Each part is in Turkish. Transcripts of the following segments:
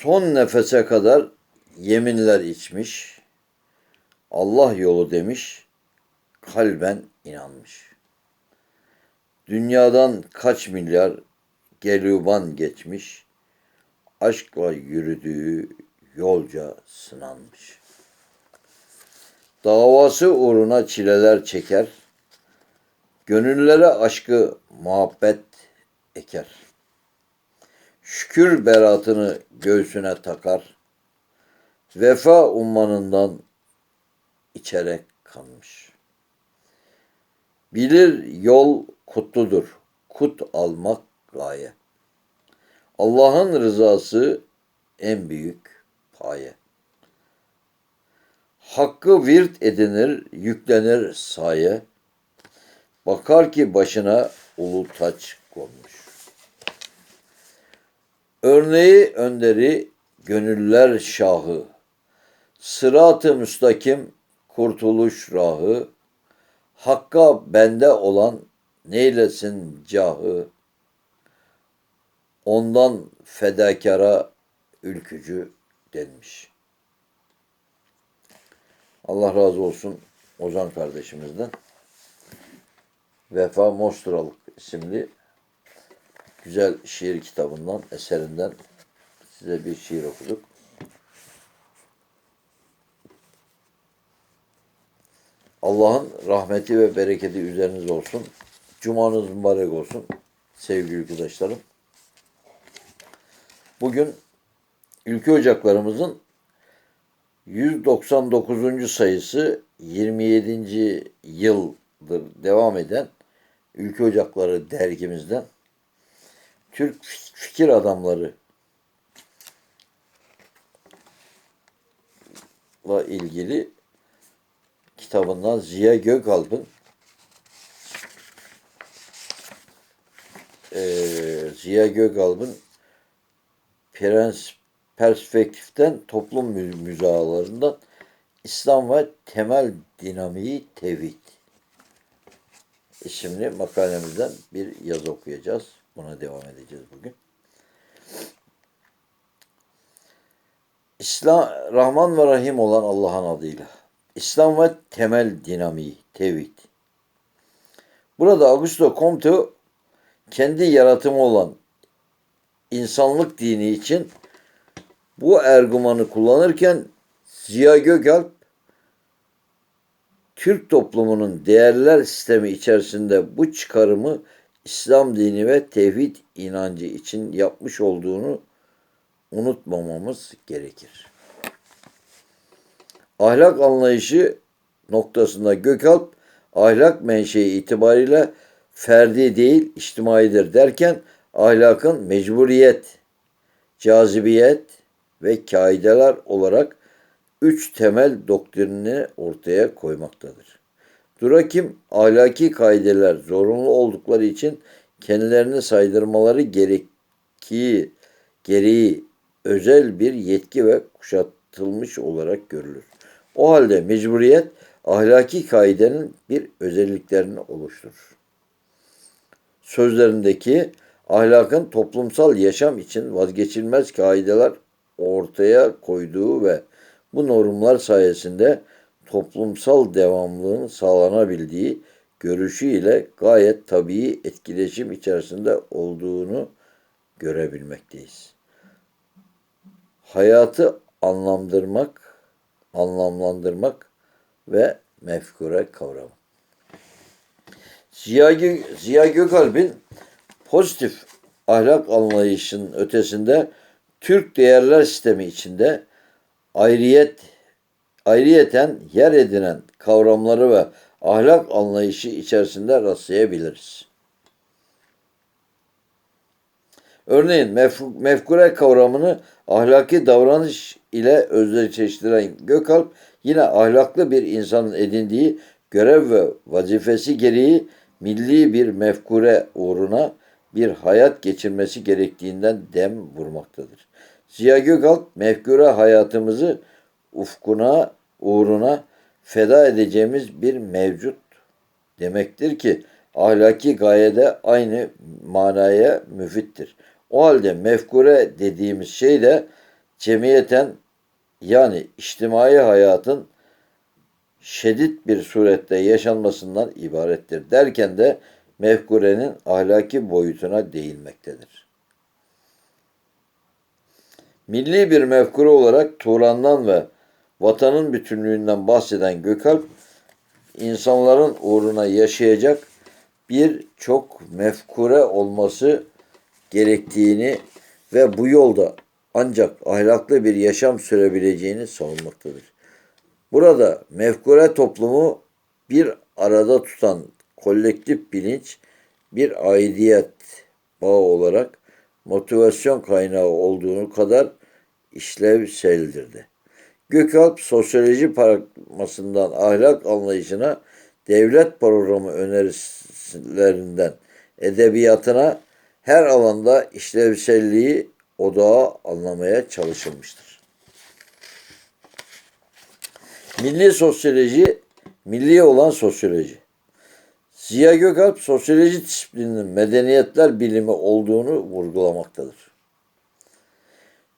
Son nefese kadar yeminler içmiş. Allah yolu demiş. Kalben inanmış. Dünyadan kaç milyar geluban geçmiş. Aşkla yürüdüğü yolca sınanmış. Davası uğruna çileler çeker. Gönüllere aşkı muhabbet eker. Şükür beratını göğsüne takar. Vefa ummanından içerek kanmış. Bilir yol kutludur. Kut almak gaye. Allah'ın rızası en büyük paye. Hakkı virt edinir, yüklenir saye. Bakar ki başına ulu taç Örneği önderi gönüller şahı. Sırat-ı müstakim kurtuluş rahı. Hakka bende olan neylesin cahı. Ondan fedakara ülkücü denmiş. Allah razı olsun Ozan kardeşimizden. Vefa Mosturalık isimli güzel şiir kitabından, eserinden size bir şiir okuduk. Allah'ın rahmeti ve bereketi üzerinize olsun. Cumanız mübarek olsun sevgili arkadaşlarım. Bugün ülke ocaklarımızın 199. sayısı 27. yıldır devam eden Ülke Ocakları dergimizden Türk fikir adamları ile ilgili kitabından Ziya Gökalp'ın eee Ziya Gökalp'ın Prens perspektiften toplum mü- müzahalarından İslam ve temel dinamiği tevhid isimli makalemizden bir yazı okuyacağız. Buna devam edeceğiz bugün. İslam Rahman ve Rahim olan Allah'ın adıyla. İslam ve temel dinamiği tevhid. Burada Augusto Comte kendi yaratımı olan insanlık dini için bu ergumanı kullanırken Ziya Gökalp Türk toplumunun değerler sistemi içerisinde bu çıkarımı İslam dini ve tevhid inancı için yapmış olduğunu unutmamamız gerekir. Ahlak anlayışı noktasında Gökalp ahlak menşei itibariyle ferdi değil içtimaidir derken ahlakın mecburiyet, cazibiyet ve kaideler olarak üç temel doktrinini ortaya koymaktadır. Durakim ahlaki kaideler zorunlu oldukları için kendilerini saydırmaları gerektiği gereği özel bir yetki ve kuşatılmış olarak görülür. O halde mecburiyet ahlaki kaidenin bir özelliklerini oluşturur. Sözlerindeki ahlakın toplumsal yaşam için vazgeçilmez kaideler ortaya koyduğu ve bu normlar sayesinde toplumsal devamlılığın sağlanabildiği görüşüyle gayet tabii etkileşim içerisinde olduğunu görebilmekteyiz. Hayatı anlamlandırmak, anlamlandırmak ve mefkure kavramı. Ziya, Gö- Ziya Gökalp'in pozitif ahlak anlayışının ötesinde Türk değerler sistemi içinde ayrıyet ayrıyeten yer edinen kavramları ve ahlak anlayışı içerisinde rastlayabiliriz. Örneğin mef- mefkure kavramını ahlaki davranış ile özdeşleştiren Gökalp yine ahlaklı bir insanın edindiği görev ve vazifesi gereği milli bir mefkure uğruna bir hayat geçirmesi gerektiğinden dem vurmaktadır. Ziya Gökalp mefkure hayatımızı ufkuna, uğruna feda edeceğimiz bir mevcut demektir ki ahlaki gayede aynı manaya müfittir. O halde mefkure dediğimiz şey de cemiyeten yani içtimai hayatın şiddet bir surette yaşanmasından ibarettir derken de mefkurenin ahlaki boyutuna değinmektedir. Milli bir mefkure olarak Turan'dan ve vatanın bütünlüğünden bahseden Gökalp, insanların uğruna yaşayacak birçok mefkure olması gerektiğini ve bu yolda ancak ahlaklı bir yaşam sürebileceğini savunmaktadır. Burada mefkure toplumu bir arada tutan kolektif bilinç, bir aidiyet bağı olarak motivasyon kaynağı olduğunu kadar işlevseldirdi. Gökalp sosyoloji paradigmasından ahlak anlayışına, devlet programı önerilerinden edebiyatına her alanda işlevselliği odağa anlamaya çalışılmıştır. Milli sosyoloji, milli olan sosyoloji. Ziya Gökalp sosyoloji disiplininin medeniyetler bilimi olduğunu vurgulamaktadır.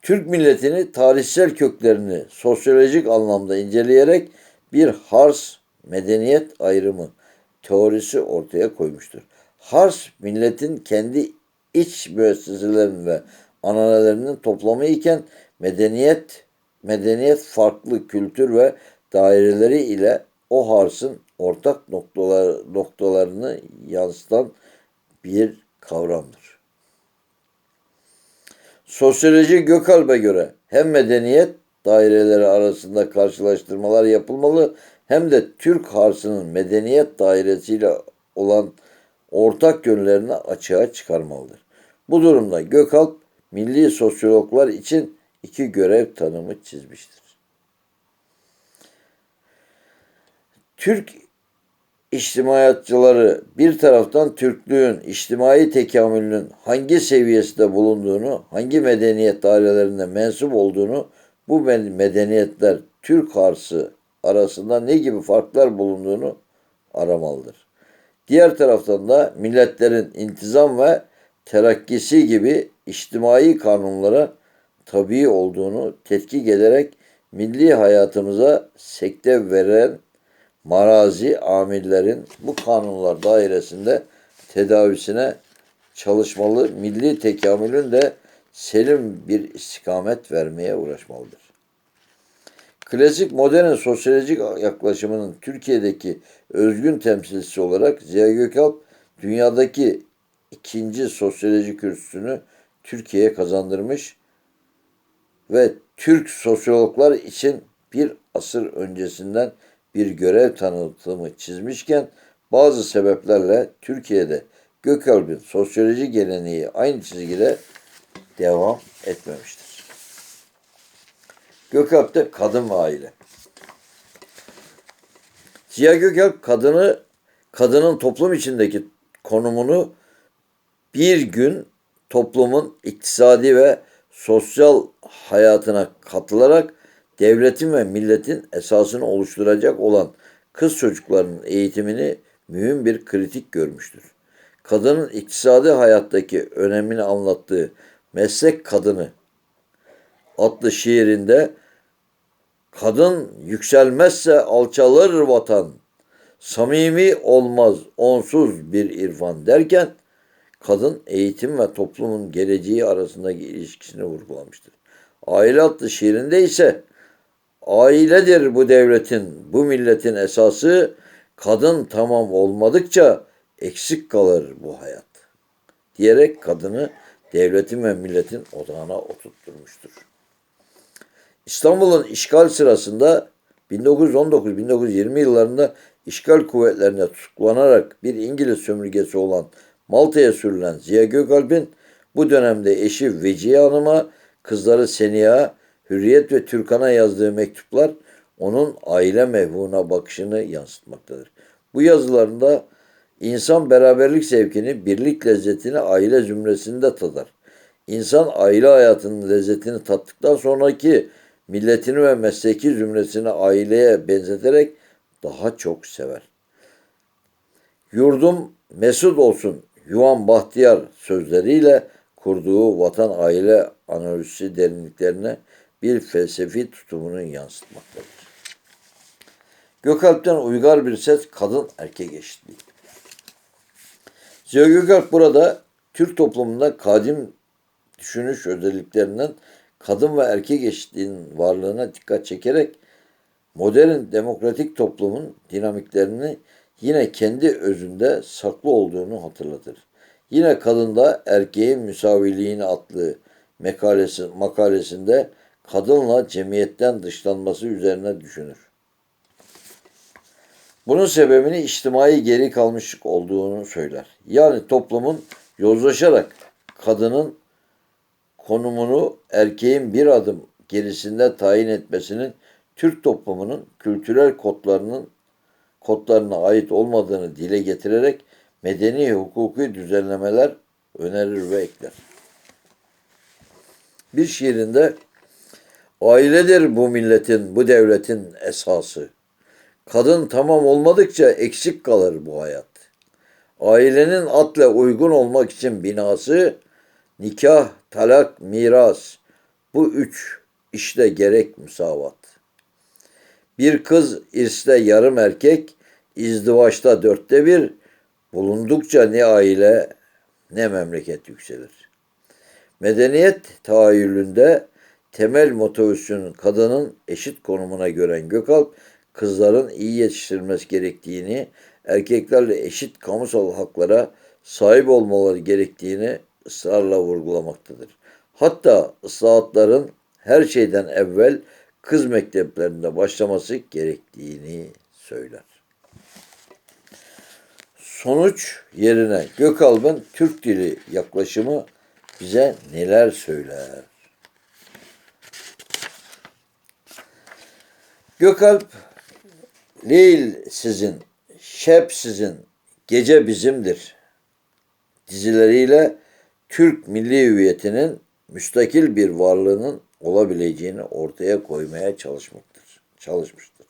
Türk milletini tarihsel köklerini sosyolojik anlamda inceleyerek bir Hars medeniyet ayrımı teorisi ortaya koymuştur. Hars milletin kendi iç müesseselerinin ve ananelerinin toplamı iken medeniyet medeniyet farklı kültür ve daireleri ile o Hars'ın ortak noktalar, noktalarını yansıtan bir kavramdır. Sosyoloji Gökalp'e göre hem medeniyet daireleri arasında karşılaştırmalar yapılmalı hem de Türk Hars'ının medeniyet dairesiyle olan ortak yönlerini açığa çıkarmalıdır. Bu durumda Gökalp milli sosyologlar için iki görev tanımı çizmiştir. Türk içtimaiyatçıları bir taraftan Türklüğün içtimai tekamülünün hangi seviyesinde bulunduğunu, hangi medeniyet dairelerinde mensup olduğunu, bu medeniyetler Türk harsı arasında ne gibi farklar bulunduğunu aramalıdır. Diğer taraftan da milletlerin intizam ve terakkisi gibi içtimai kanunlara tabi olduğunu tetkik ederek milli hayatımıza sekte veren marazi amirlerin bu kanunlar dairesinde tedavisine çalışmalı, milli tekamülün de selim bir istikamet vermeye uğraşmalıdır. Klasik modern sosyolojik yaklaşımının Türkiye'deki özgün temsilcisi olarak Ziya Gökalp, dünyadaki ikinci sosyoloji kürsüsünü Türkiye'ye kazandırmış ve Türk sosyologlar için bir asır öncesinden bir görev tanıtımı çizmişken bazı sebeplerle Türkiye'de Gökalp'in sosyoloji geleneği aynı çizgide devam etmemiştir. Gökalp'te kadın ve aile. Ziya Gökalp kadını kadının toplum içindeki konumunu bir gün toplumun iktisadi ve sosyal hayatına katılarak devletin ve milletin esasını oluşturacak olan kız çocuklarının eğitimini mühim bir kritik görmüştür. Kadının iktisadi hayattaki önemini anlattığı Meslek Kadını adlı şiirinde kadın yükselmezse alçalır vatan, samimi olmaz onsuz bir irfan derken kadın eğitim ve toplumun geleceği arasındaki ilişkisini vurgulamıştır. Aile adlı şiirinde ise ailedir bu devletin, bu milletin esası, kadın tamam olmadıkça eksik kalır bu hayat diyerek kadını devletin ve milletin odağına oturtturmuştur. İstanbul'un işgal sırasında 1919-1920 yıllarında işgal kuvvetlerine tutuklanarak bir İngiliz sömürgesi olan Malta'ya sürülen Ziya Gökalp'in bu dönemde eşi Vecihe Hanım'a, kızları Seniha, Hürriyet ve Türkan'a yazdığı mektuplar onun aile mevhuna bakışını yansıtmaktadır. Bu yazılarında insan beraberlik zevkini, birlik lezzetini aile zümresinde tadar. İnsan aile hayatının lezzetini tattıktan sonraki milletini ve mesleki zümresini aileye benzeterek daha çok sever. Yurdum mesut olsun Yuvan Bahtiyar sözleriyle kurduğu vatan aile analojisi derinliklerine bir felsefi tutumunu yansıtmaktadır. Gökalp'ten uygar bir ses kadın erkek eşitliği. Ziya Gökalp burada Türk toplumunda kadim düşünüş özelliklerinden kadın ve erkek eşitliğinin varlığına dikkat çekerek modern demokratik toplumun dinamiklerini yine kendi özünde saklı olduğunu hatırlatır. Yine kadında erkeğin müsaviliğini attığı makalesi, makalesinde kadınla cemiyetten dışlanması üzerine düşünür. Bunun sebebini içtimai geri kalmışlık olduğunu söyler. Yani toplumun yozlaşarak kadının konumunu erkeğin bir adım gerisinde tayin etmesinin Türk toplumunun kültürel kodlarının kodlarına ait olmadığını dile getirerek medeni hukuki düzenlemeler önerir ve ekler. Bir şiirinde ailedir bu milletin, bu devletin esası. Kadın tamam olmadıkça eksik kalır bu hayat. Ailenin atle uygun olmak için binası nikah, talak, miras. Bu üç işte gerek müsavat. Bir kız irste yarım erkek, izdivaçta dörtte bir, bulundukça ne aile ne memleket yükselir. Medeniyet tahayyülünde temel motivasyonun kadının eşit konumuna gören Gökalp, kızların iyi yetiştirilmesi gerektiğini, erkeklerle eşit kamusal haklara sahip olmaları gerektiğini ısrarla vurgulamaktadır. Hatta ıslahatların her şeyden evvel kız mekteplerinde başlaması gerektiğini söyler. Sonuç yerine Gökalp'ın Türk dili yaklaşımı bize neler söyler? Gökalp, Leyl sizin, Şep sizin, Gece bizimdir dizileriyle Türk milli hüviyetinin müstakil bir varlığının olabileceğini ortaya koymaya çalışmaktır, çalışmıştır.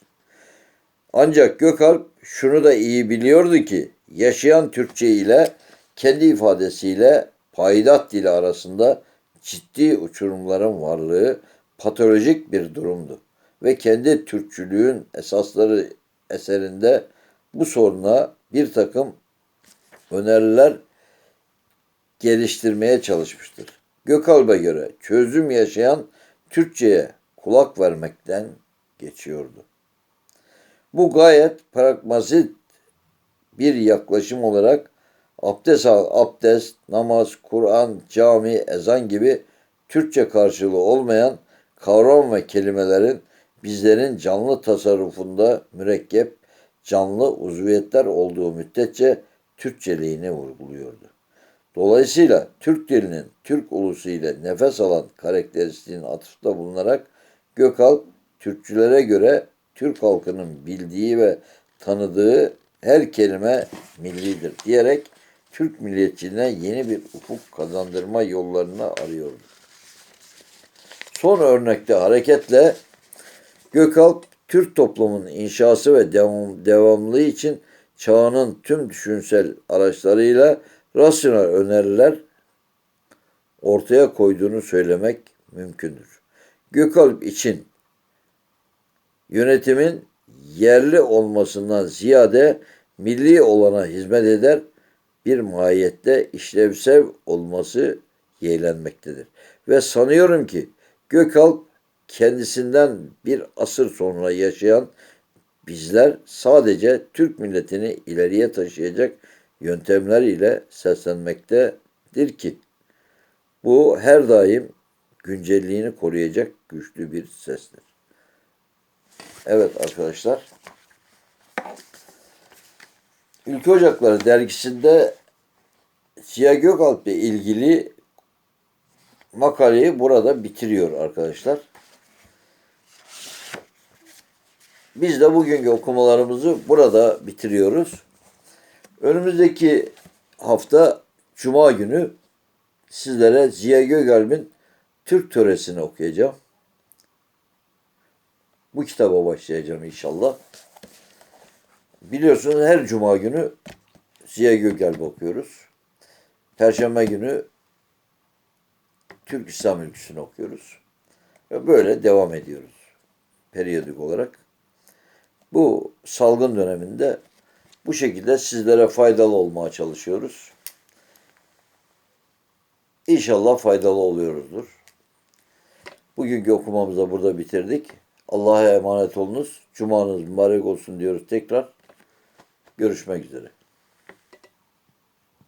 Ancak Gökalp şunu da iyi biliyordu ki yaşayan Türkçe ile kendi ifadesiyle paydat dili arasında ciddi uçurumların varlığı patolojik bir durumdu ve kendi Türkçülüğün esasları eserinde bu soruna bir takım öneriler geliştirmeye çalışmıştır. Gökalp'e göre çözüm yaşayan Türkçe'ye kulak vermekten geçiyordu. Bu gayet pragmatik bir yaklaşım olarak abdest al, abdest, namaz, Kur'an, cami, ezan gibi Türkçe karşılığı olmayan kavram ve kelimelerin bizlerin canlı tasarrufunda mürekkep, canlı uzviyetler olduğu müddetçe Türkçeliğini vurguluyordu. Dolayısıyla Türk dilinin Türk ulusu ile nefes alan karakteristiğinin atıfta bulunarak Gökalp, Türkçülere göre Türk halkının bildiği ve tanıdığı her kelime millidir diyerek Türk milliyetçiliğine yeni bir ufuk kazandırma yollarını arıyordu. Son örnekte hareketle Gökalp, Türk toplumunun inşası ve devam, devamlılığı için çağının tüm düşünsel araçlarıyla rasyonel öneriler ortaya koyduğunu söylemek mümkündür. Gökalp için yönetimin yerli olmasından ziyade milli olana hizmet eder bir mahiyette işlevsel olması yeğlenmektedir. Ve sanıyorum ki Gökalp kendisinden bir asır sonra yaşayan bizler sadece Türk milletini ileriye taşıyacak yöntemler ile seslenmektedir ki bu her daim güncelliğini koruyacak güçlü bir sestir. Evet arkadaşlar. Ülke Ocakları dergisinde Ziya Gökalp ile ilgili makaleyi burada bitiriyor arkadaşlar. Biz de bugünkü okumalarımızı burada bitiriyoruz. Önümüzdeki hafta Cuma günü sizlere Ziya Gökalp'in Türk Töresini okuyacağım. Bu kitaba başlayacağım inşallah. Biliyorsunuz her Cuma günü Ziya Gökalp okuyoruz. Perşembe günü Türk İslam Ülküsü'nü okuyoruz. Ve böyle devam ediyoruz. Periyodik olarak. Bu salgın döneminde bu şekilde sizlere faydalı olmaya çalışıyoruz. İnşallah faydalı oluyoruzdur. Bugünkü okumamızı da burada bitirdik. Allah'a emanet olunuz. Cumanız mübarek olsun diyoruz tekrar. Görüşmek üzere.